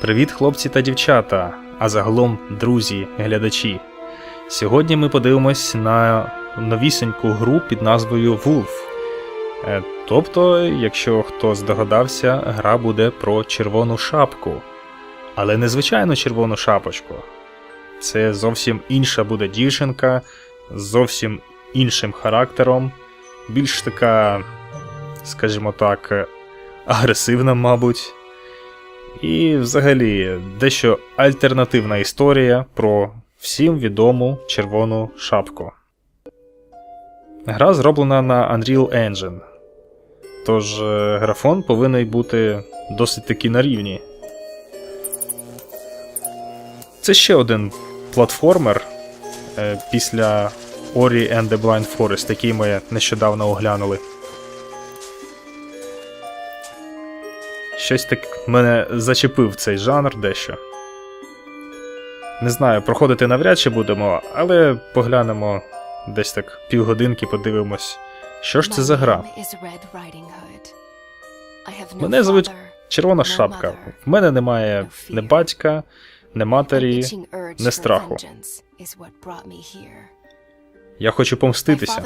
Привіт, хлопці та дівчата, а загалом друзі, глядачі. Сьогодні ми подивимось на новісеньку гру під назвою Wolf. Е, Тобто, якщо хто здогадався, гра буде про червону шапку. Але не звичайну червону шапочку. Це зовсім інша буде дівчинка, з зовсім іншим характером, більш така, скажімо так, агресивна, мабуть. І взагалі дещо альтернативна історія про всім відому червону шапку. Гра зроблена на Unreal Engine. Тож е, графон повинен бути досить таки на рівні. Це ще один платформер е, після Ori and the Blind Forest, який ми нещодавно оглянули. Щось так мене зачепив цей жанр дещо. Не знаю, проходити навряд чи будемо, але поглянемо десь так півгодинки, подивимось, що ж це за гра. Мене звуть Червона шапка. В мене немає ні батька, ні матері, ні страху. Я хочу помститися.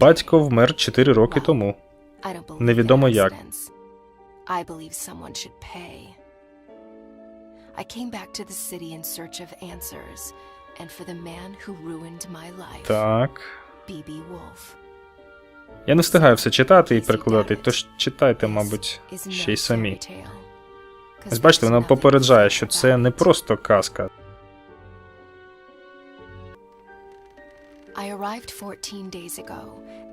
Батько вмер 4 роки тому. Невідомо як. I came back to the city in search of answers, and for the man who ruined my life, Так. B.B. Wolf. Я не встигаю все читати і перекладати, тож читайте, мабуть, ще й самі. Ось бачите, вона попереджає, що це не просто казка. I arrived 14 days ago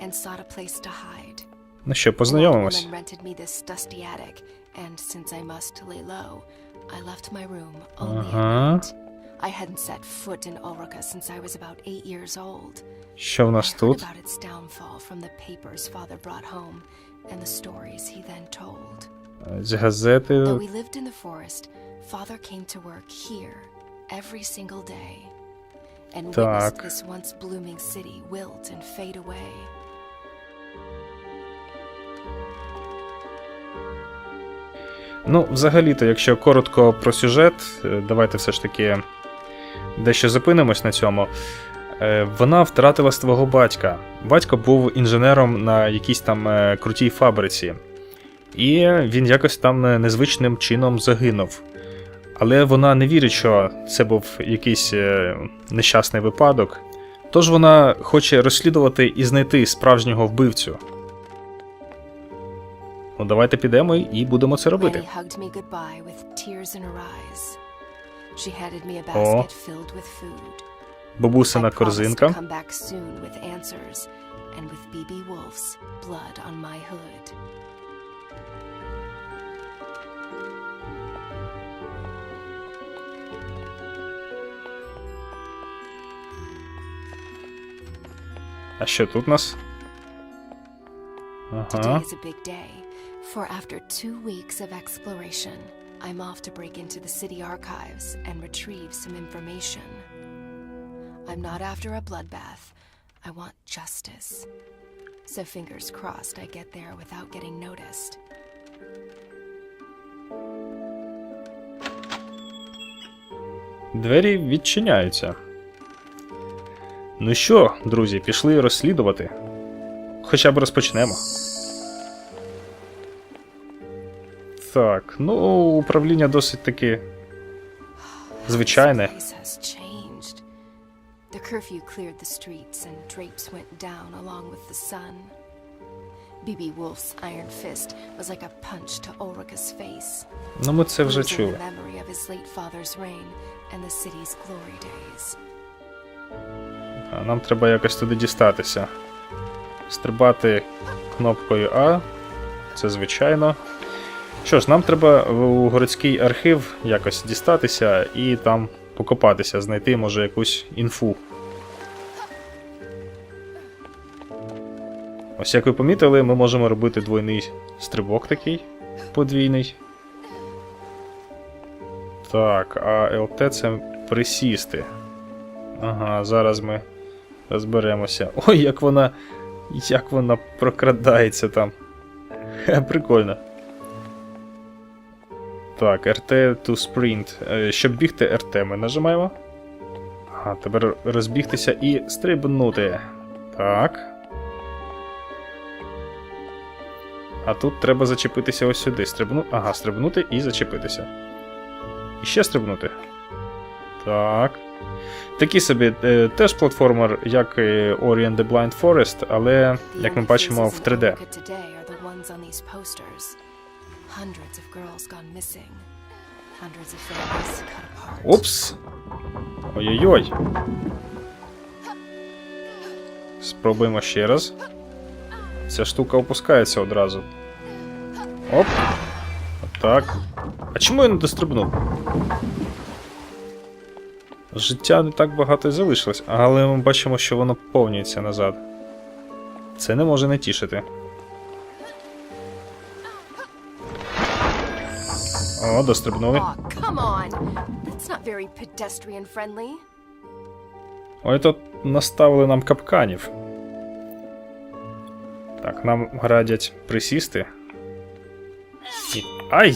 and sought a place to hide. Ну що, An old познайомимось. woman rented me this dusty attic, and since I must lay low, I left my room only at Ага. night. I hadn't set foot in Ulrika since I was about eight years old. Що в I нас heard тут? about its downfall from the papers father brought home and the stories he then told. З газети. Though we lived in the forest, father came to work here every single day and witnessed Так. this once blooming city wilt and fade away. Ну, взагалі-то, якщо коротко про сюжет, е, давайте все ж таки дещо зупинимось на цьому. Е, Вона втратила свого батька. Батько був інженером на якійсь там е, крутій фабриці, і він якось там незвичним чином загинув. Але вона не вірить, що це був якийсь нещасний випадок. Тож вона хоче розслідувати і знайти справжнього вбивцю. Ну, давайте підемо і будемо це робити. О. Бабусина корзинка. А що тут у нас? Ага. For after two weeks of exploration, I'm off to break into the city archives and retrieve some information. I'm not after a bloodbath, I want justice. So fingers crossed I get there without getting noticed. Двері відчиняються. Ну що, друзі, пішли розслідувати. Хоча б розпочнемо. Так, ну, управління досить таки звичайне. The curfew cleared the streets and drapes went down along with the sun. BB Wolf's iron fist was like a punch to Ulrika's face. Ну, ми це вже чули. the memory of his late father's reign and the city's glory days. А нам треба якось туди дістатися. Стрибати кнопкою А. Це звичайно. Що ж, нам треба у городський архів якось дістатися і там покопатися, знайти, може, якусь інфу. Ось як ви помітили, ми можемо робити двойний стрибок такий подвійний. Так, а ЛТ це присісти. Ага, зараз ми розберемося. Ой, як вона. Як вона прокрадається там. Прикольно. Так, RT to sprint. Е, Щоб бігти RT ми нажимаємо. Ага, тепер розбігтися і стрибнути. Так. А тут треба зачепитися ось сюди. Стрибну... Ага, стрибнути і зачепитися. І ще стрибнути. Так. Такий собі е, теж платформер, як і Ori and the Blind Forest, але, як ми бачимо, в 3D. Hundreds of girls gone missing. Hundreds of families cut apart. Упс. Ой-ой-ой. Спробуємо ще раз. Ця штука опускається одразу. Оп. Так. А чому я не дострибнув? Життя не так багато і залишилось, але ми бачимо, що воно повнюється назад. Це не може не тішити. Pedestrian friendly. Ой, тут наставили нам капканів. Так, нам радять присісти. І... Ай!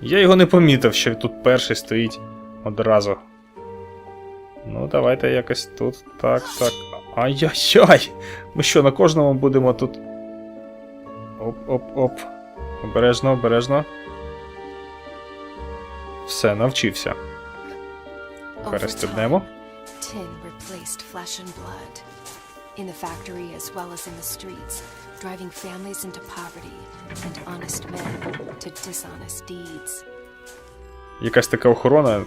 Я його не помітив, що тут перший стоїть одразу. Ну, давайте якось тут. Так, так. Ай-яй-яй! Ми що, на кожному будемо тут. Оп-оп-оп. Обережно, обережно. Все, навчився. Over Перестрибнемо. time, tin replaced flesh and blood. In the factory as well as in the streets, driving families into poverty and honest men to dishonest deeds. Якась така охорона,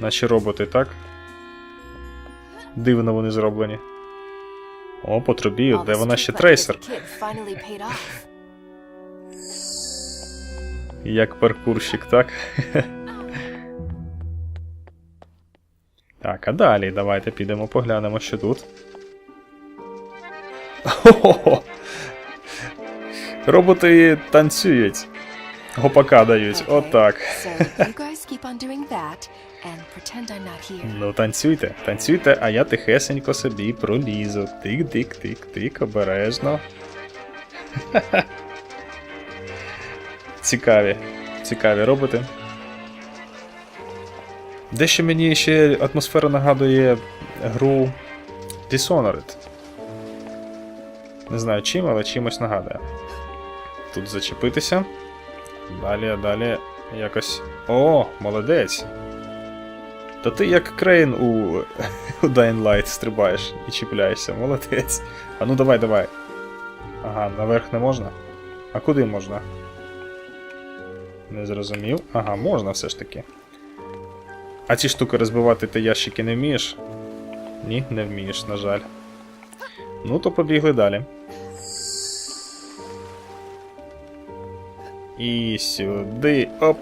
наче роботи, так? Дивно вони зроблені. О, по трубі, All де вона ще трейсер. Як паркурщик, так? Так, а далі давайте підемо поглянемо, що тут. Хо-хо-хо! Роботи танцюють. Гопака дають. Отак. Ну, танцюйте, танцюйте, а я тихесенько собі пролізу. Тик-тик-тик-тик, обережно. Цікаві. Цікаві роботи. Дещо мені ще атмосфера нагадує гру Dishonored. Не знаю чим, але чимось нагадує. Тут зачепитися. Далі, далі якось. О, молодець! Та ти як крейн у, у Dying Light стрибаєш і чіпляєшся, молодець. А ну давай, давай. Ага, наверх не можна? А куди можна? Не зрозумів. Ага, можна все ж таки. А ці штуки розбивати ти ящики не вмієш? Ні, не вмієш, на жаль. Ну, то побігли далі. І сюди. Оп.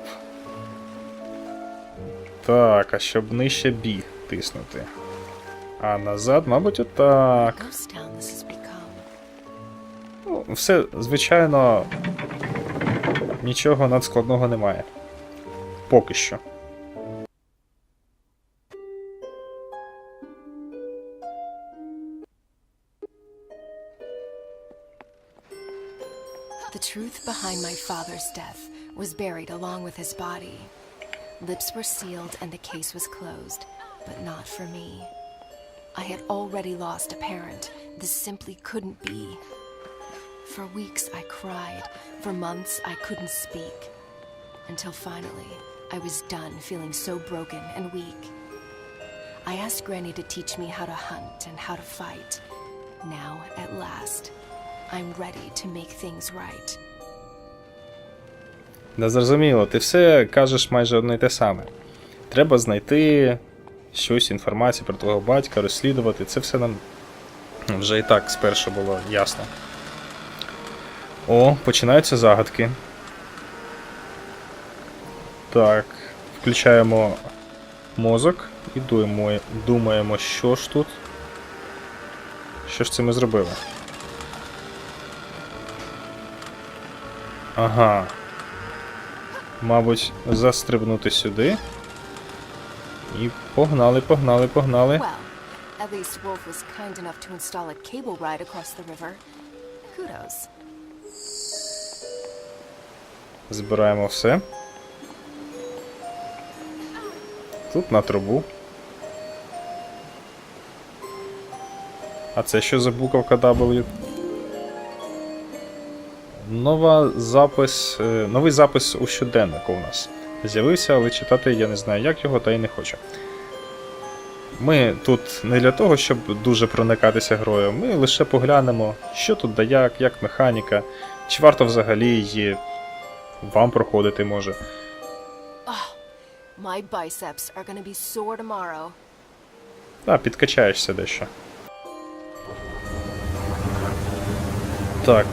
Так, а щоб нижче біг тиснути. А назад, мабуть, отак. Ну, все, звичайно, нічого надскладного немає. Поки що. The truth behind my father's death was buried along with his body. Lips were sealed and the case was closed, but not for me. I had already lost a parent. This simply couldn't be. For weeks I cried. For months I couldn't speak. Until finally, I was done feeling so broken and weak. I asked Granny to teach me how to hunt and how to fight. Now, at last, I'm ready to make things right. Не зрозуміло, ти все кажеш майже одне й те саме. Треба знайти щось, інформацію про твого батька, розслідувати. Це все нам вже і так спершу було ясно. О, починаються загадки. Так, включаємо мозок і думаємо, думаємо, що ж тут. Що ж це ми зробили? Ага. Мабуть, застрибнути сюди. І погнали, погнали, погнали. Well, at least Wolf was kind enough to install a cable ride across the river. Kudos. Збираємо все. Тут на трубу. А це що за буковка W? Нова запис, е, новий запис у щоденнику у нас з'явився, але читати я не знаю, як його, та й не хочу. Ми тут не для того, щоб дуже проникатися грою, ми лише поглянемо, що тут да як, як механіка, чи варто взагалі її вам проходити може. My biceps are gonna be sore tomorrow. А, підкачаєшся дещо. Так,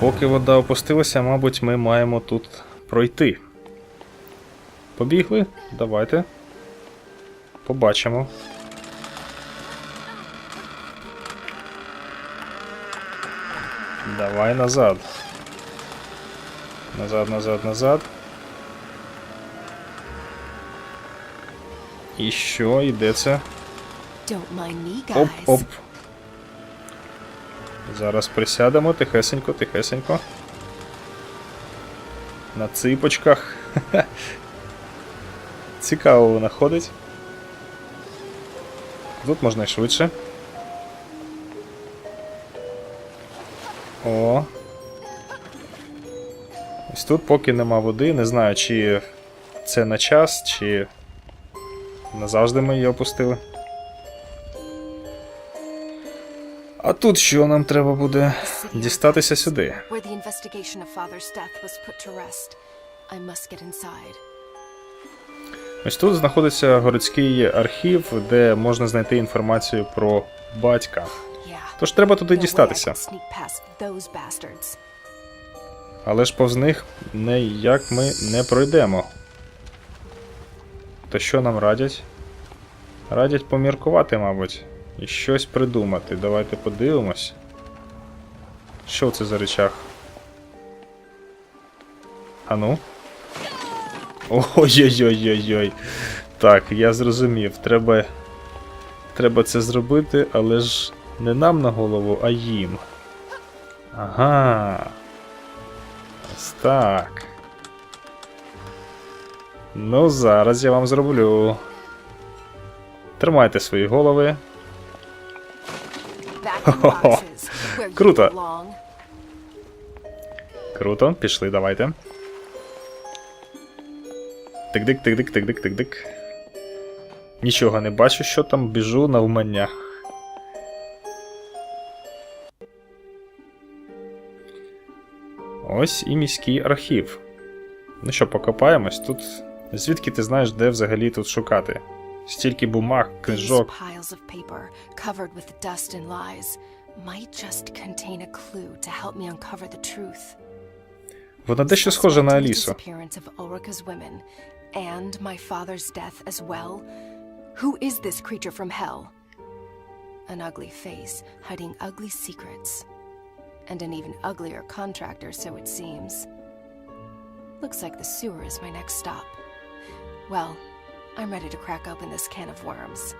поки вода опустилася, мабуть, ми маємо тут пройти. Побігли? Давайте. Побачимо. Давай назад. Назад, назад, назад. І що, і де це? Don't mind me, guys. Оп, оп. Зараз присядемо тихесенько, тихесенько. На ципочках. Цікаво вона ходить. Тут можна й швидше. О. Тут поки нема води, не знаю, чи це на час, чи назавжди ми її опустили. А тут що нам треба буде дістатися сюди? Ось тут знаходиться городський архів, де можна знайти інформацію про батька. Тож треба туди дістатися. Але ж повз них ніяк ми не пройдемо. То що нам радять? Радять поміркувати, мабуть, і щось придумати. Давайте подивимось. Що це за речах? Ану? Ой-ой-ой-ой-ой. Так, я зрозумів. Треба. Треба це зробити, але ж не нам на голову, а їм. Ага. Так. Ну, зараз я вам зроблю. Тримайте свої голови. Boxes, where you Круто. Круто, пішли, давайте. Тик-дик, тик-дик, тик-дик, тик-дик. Нічого не бачу, що там біжу навмання. Ось і міський архів. Ну що, покопаємось тут. Звідки ти знаєш, де взагалі тут шукати? Стільки бумаг, книжок. Вона дещо схожа на Алісу. Who is this creature from hell? An ugly face hiding ugly secrets. And an even uglier contractor, so it seems. Looks like the sewer is my next stop. Well, I'm ready to crack open this can of worms.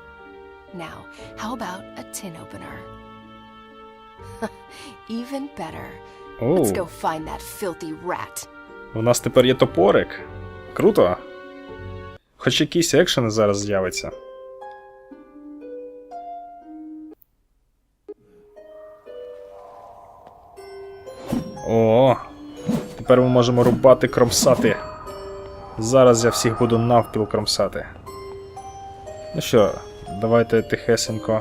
Now, how about a tin opener? even better. Оу. Let's go find that filthy rat. У нас тепер є топорик. Круто. Хоч якийсь екшен зараз з'явиться. О, тепер ми можемо рубати кромсати. Зараз я всіх буду навпіл кромсати. Ну що, давайте тихесенько.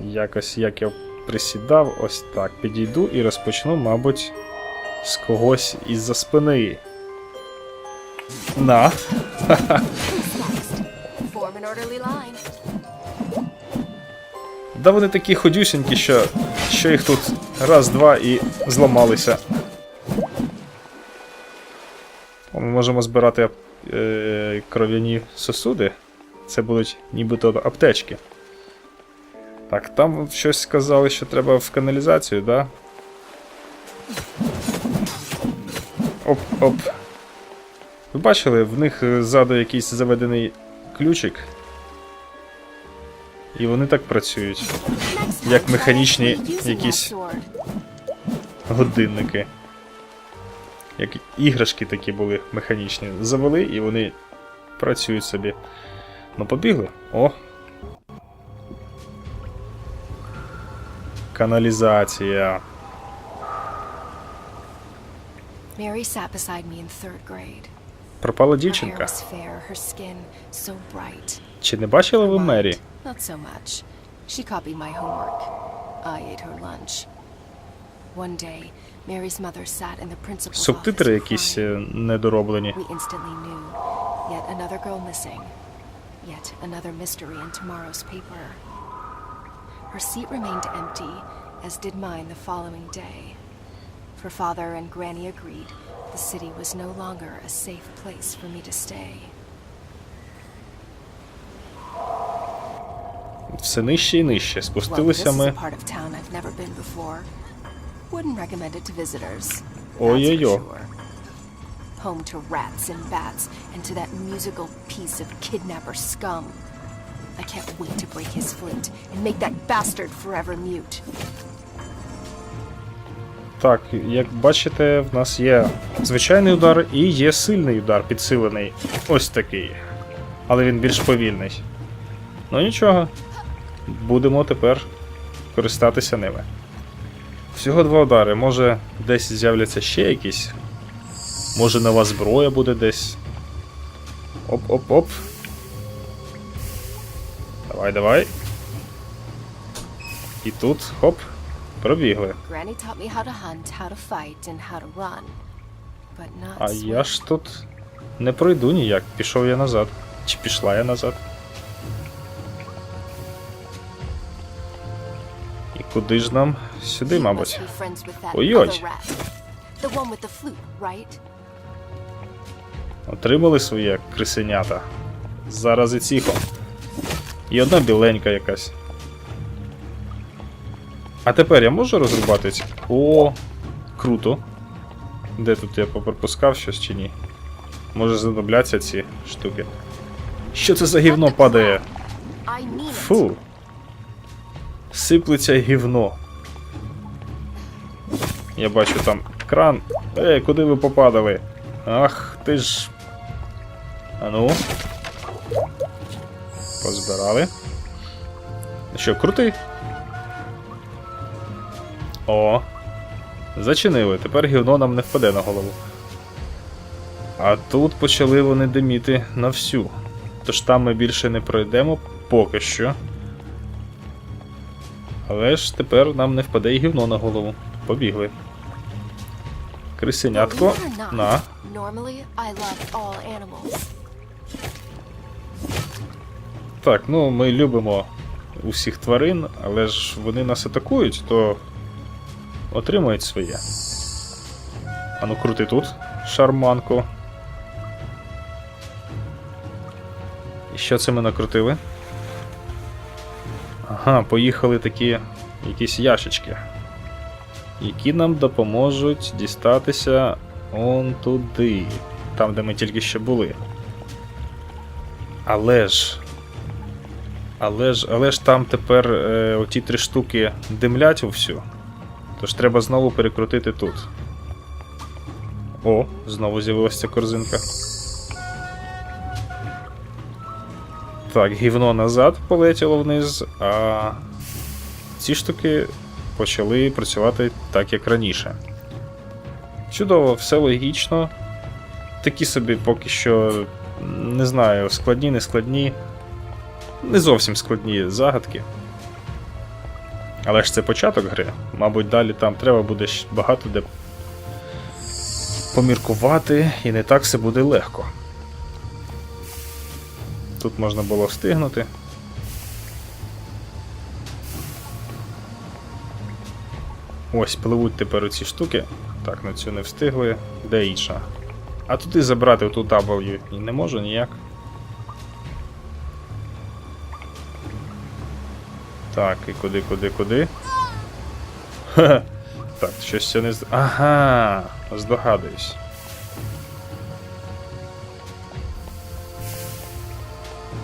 Якось як я присідав, ось так підійду і розпочну, мабуть, з когось із-за спини. На. Да вони такі ходюсінькі, що, що їх тут раз, два і зламалися. Ми можемо збирати е, кров'яні сосуди. Це будуть нібито аптечки. Так, там щось сказали, що треба в каналізацію, да? Оп-оп. Ви бачили, в них е, ззаду якийсь заведений ключик. І вони так працюють. Як механічні якісь годинники. як іграшки такі були механічні. Завели і вони працюють собі. Ну, побігли. О. Каналізація. Пропала дівчинка. Чи не бачили ви Мері? mind, Not so much. She copied my homework. I ate her lunch. One day, Mary's mother sat in the principal's office Субтитри якісь crying. е, недороблені. We instantly knew. Yet another girl missing. Yet another mystery in tomorrow's paper. Her seat remained empty, as did mine the following day. For father and Granny agreed the city was no longer a safe place for me to stay. Все нижче і нижче. Спустилися ми. Ой-ой-ой. Home to rats and bats, and to that musical piece of kidnapper scum. I can't wait to break his flute and make that bastard forever mute. Так, як бачите, в нас є звичайний удар і є сильний удар, підсилений. Ось такий. Але він більш повільний. Ну нічого. Будемо тепер користатися ними. Всього два удари. Може десь з'являться ще якісь. Може нова зброя буде десь. Оп-оп-оп. Давай, давай. І тут, хоп, пробігли. А я ж тут не пройду ніяк. Пішов я назад. Чи пішла я назад? Куди ж нам? Сюди, мабуть. Ой-ой. Отримали своє крисенята. Зараз і ціхо. І одна біленька якась. А тепер я можу розрубати ці. О, круто. Де тут я попропускав щось чи ні? Може знадобляться ці штуки. Що це за гівно падає? Фу. Сиплеться гівно. Я бачу там кран. Ей, куди ви попадали? Ах, ти ж. Ану. Позбирали. Що, крутий? О. Зачинили. Тепер гівно нам не впаде на голову. А тут почали вони диміти на всю. Тож там ми більше не пройдемо поки що. Але ж тепер нам не впаде і гівно на голову. Побігли. Крисенятко. На. Так, ну ми любимо усіх тварин, але ж вони нас атакують, то отримають своє. Ану, крути тут, шарманку. І що це ми накрутили? Ага, поїхали такі якісь яшечки, які нам допоможуть дістатися он туди, там, де ми тільки що були. Але ж. Але ж, але ж там тепер е, оті три штуки димлять вовсю. Тож треба знову перекрутити тут. О, знову з'явилася корзинка. Так, гівно назад полетіло вниз, а ці штуки почали працювати так, як раніше. Чудово, все логічно. Такі собі поки що, не знаю, складні, не складні не зовсім складні загадки. Але ж це початок гри. Мабуть, далі там треба буде багато де поміркувати, і не так все буде легко. Тут можна було встигнути. Ось, пливуть тепер оці штуки. Так, на цю не встигли. Де інша? А туди забрати оту W не можу ніяк. Так, і куди, куди, куди? Ха-ха. Так, щось я не з. Ага, здогадуюсь.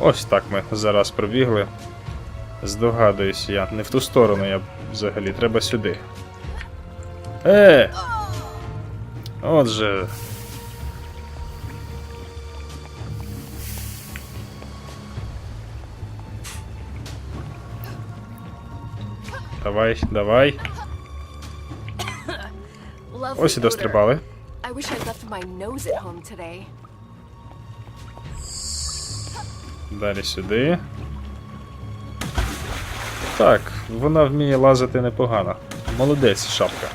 Ось так ми зараз пробігли. Здогадуюсь я. Не в ту сторону я взагалі, треба сюди. Е! Отже. Давай, давай. Ось і дострибали. I wish I left my nose at home today. Далі сюди. Так, вона вміє лазити непогано. Молодець, шапка.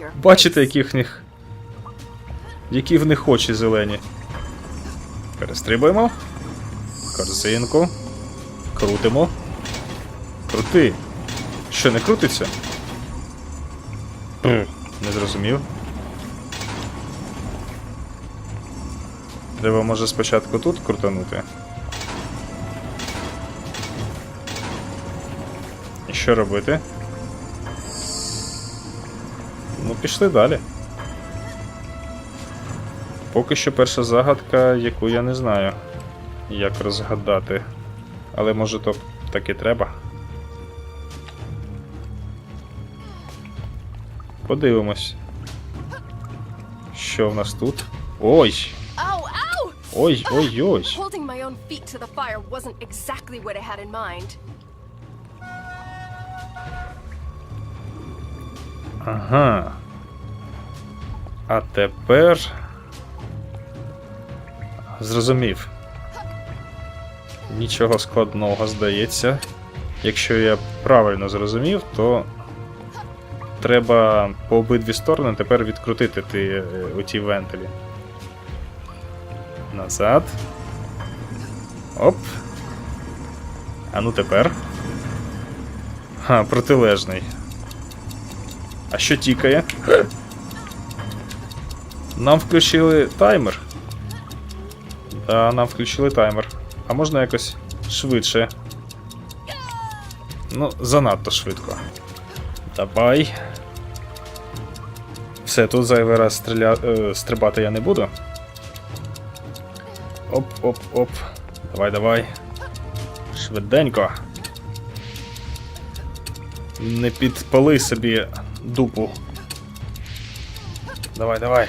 Your Бачите, які в них. Які в них очі зелені. Перестрибуємо. Корзинку. Крутимо. Крути. Що, не крутиться? Не зрозумів. Треба, може, спочатку тут крутанути. І що робити? Ну, пішли далі. Поки що перша загадка, яку я не знаю, як розгадати. Але може то так і треба. Подивимось. Що в нас тут? Ой! Ой, ой, ой! Holding my own feet to the fire wasn't exactly what I had in mind. Ага. А тепер. Зрозумів. Нічого складного здається. Якщо я правильно зрозумів, то треба по обидві сторони тепер відкрутити ті, е, оті вентилі. Назад. Оп. А ну тепер. Ха, протилежний. А що тікає? Нам включили таймер. Да, нам включили таймер. А можна якось швидше. Ну, занадто швидко. Давай. Все, тут зайвий раз стріля... е, стрибати я не буду. Оп-оп-оп. Давай, давай. Швиденько. Не підпали собі дупу. Давай, давай.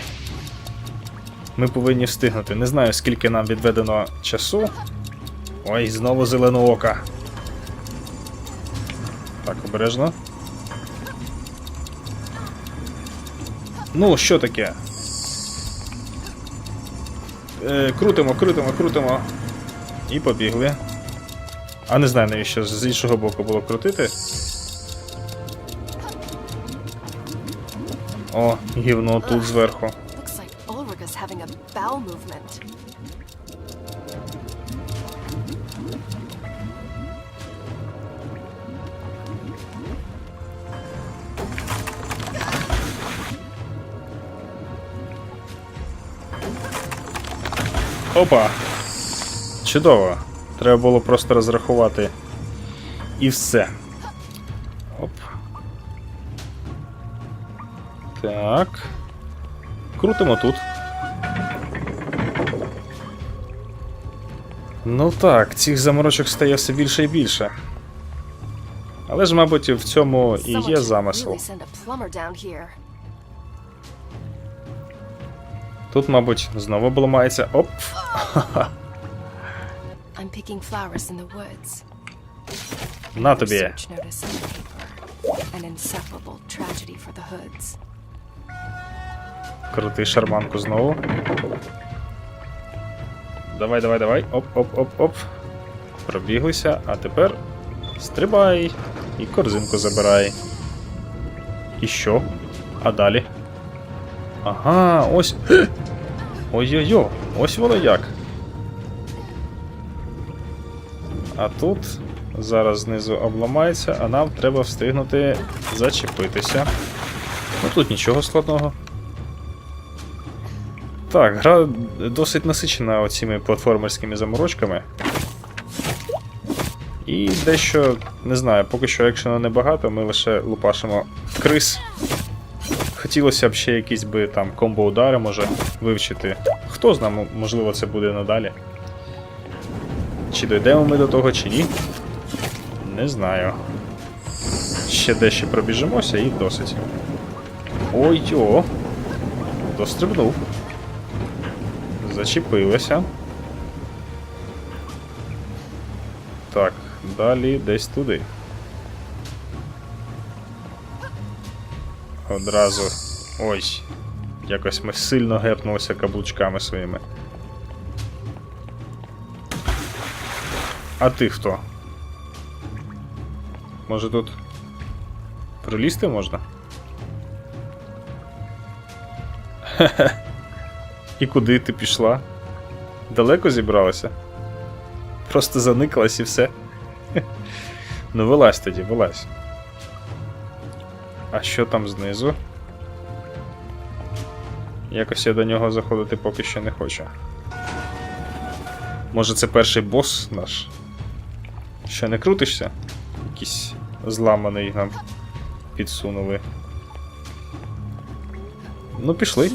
Ми повинні встигнути. Не знаю, скільки нам відведено часу. Ой, знову зеленоока. Так, обережно. Ну, що таке? Е, крутимо, крутимо, крутимо. І побігли. А не знаю, навіщо з іншого боку було крутити. О, гівно тут зверху. Опа! Чудово. Треба було просто розрахувати. І все. Оп. Так. Крутимо тут. Ну так, цих заморочок стає все більше і більше. Але ж, мабуть, в цьому і є замисел. Тут, мабуть, знову обламається. Оп! I'm picking flowers in the woods. На тобі. Research notice in the paper. An insufferable tragedy for the hoods. Крути шарманку знову. Давай, давай, давай. Оп, оп, оп, оп. Пробіглися, а тепер стрибай і корзинку забирай. І що? А далі? Ага, ось. Ой-ой-ой, ось воно як. А тут зараз знизу обламається, а нам треба встигнути зачепитися. Ну тут нічого складного. Так, гра досить насичена оціми платформерськими заморочками. І дещо, не знаю, поки що екшену небагато, ми лише лупашимо крис. Хотілося б ще якісь би там комбо-удари може вивчити. Хто знає, можливо, це буде надалі. Чи дійдемо ми до того, чи ні? Не знаю. Ще дещо пробіжимося і досить. Ой о! Дострибнув. Зачепилися. Так, далі десь туди. Одразу. Ой. Якось ми сильно гепнулися каблучками своїми. А ти хто? Може тут пролізти можна? Хе-хе. І куди ти пішла? Далеко зібралася? Просто заникалась і все. Ну, вилазь тоді, вилазь. А що там знизу? Якось я до нього заходити поки що не хочу. Може це перший бос наш? Що не крутишся? Якийсь зламаний нам підсунули. Ну, пішли.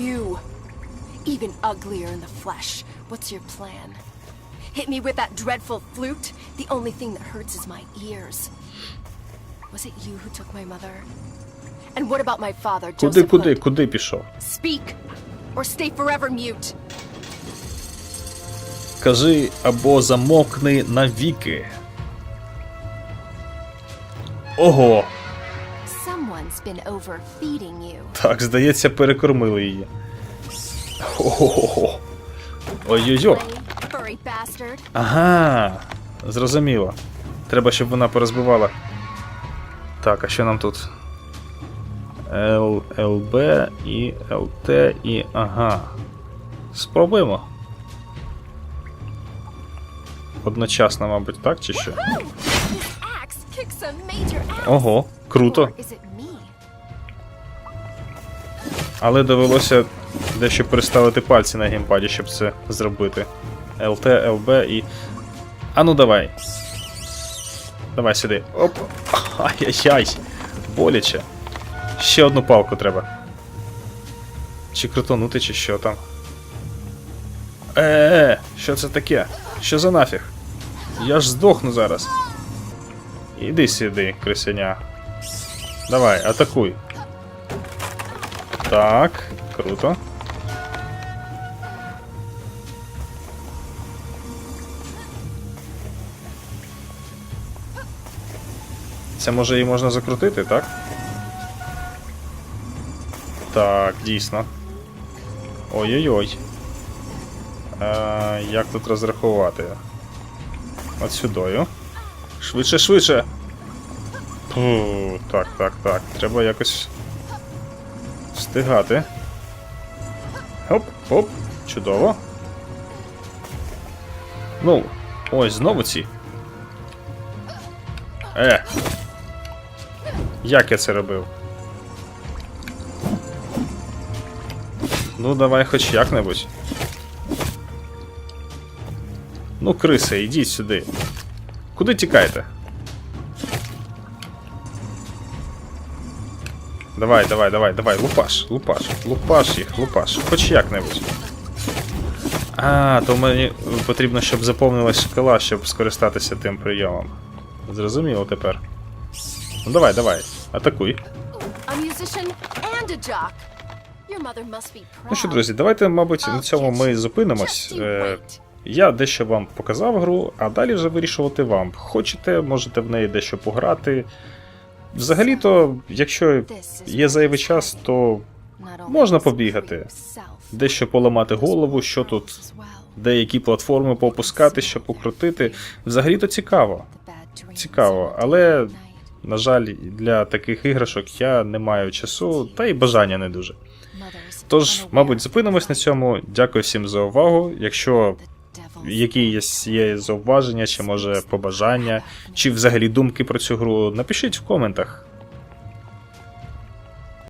Even uglier in the flesh. What's your plan? Hit me with that dreadful flute? The only thing that hurts is my ears. Was it you who took my mother? And what about my father, Куди, Joseph куди, Hood? куди пішов? Speak, or stay forever mute. Кажи або замовкни навіки. Ого! Someone's been overfeeding you. Так, здається, перекормили її. Ого. Ой-ой-ой. Furry bastard. Ага, зрозуміло. Треба, щоб вона порозбивала. Так, а що нам тут? Л, ЛБ і ЛТ і. Ага. Спробуємо. Одночасно, мабуть, так чи що? Ого, круто. Але довелося дещо переставити пальці на геймпаді, щоб це зробити. ЛТ, ЛБ і. А ну давай. Давай сюди. Оп. Ай-яй-яй. Боляче. Ще одну палку треба. Чи крутонути, чи що там. Е-е-е, що це таке? Що за нафіг? Я ж здохну зараз. Іди сюди, крисеня. Давай, атакуй. Так, круто. Це може її можна закрутити, так? Так, дійсно. Ой-ой-ой. Е, як тут розрахувати? От сюдою. Швидше, швидше. Фу, так, так, так. Треба якось встигати. Хоп, хоп, чудово. Ну, ось знову ці. Е. Як я це робив? Ну, давай хоч як-небудь. Ну, криси, йдіть сюди. Куди тікаєте? Давай, давай, давай, давай, лупаш, лупаш, лупаш їх, лупаш. Хоч як-небудь. А, то мені потрібно, щоб заповнилась шкала, щоб скористатися тим прийомом. Зрозуміло тепер. Ну давай, давай, атакуй. Ну що, друзі, давайте, мабуть, на цьому ми зупинимось. Е. Я дещо вам показав гру, а далі вже вирішувати вам. Хочете, можете в неї дещо пограти. Взагалі-то, якщо є зайвий час, то можна побігати. дещо поламати голову, що тут, деякі платформи попускати, що покрутити. Взагалі-то цікаво. Цікаво, але, на жаль, для таких іграшок я не маю часу, та й бажання не дуже. Тож, мабуть, зупинимось на цьому. Дякую всім за увагу. Якщо the які є, є зауваження, чи може побажання, чи взагалі думки про цю гру, напишіть в коментах.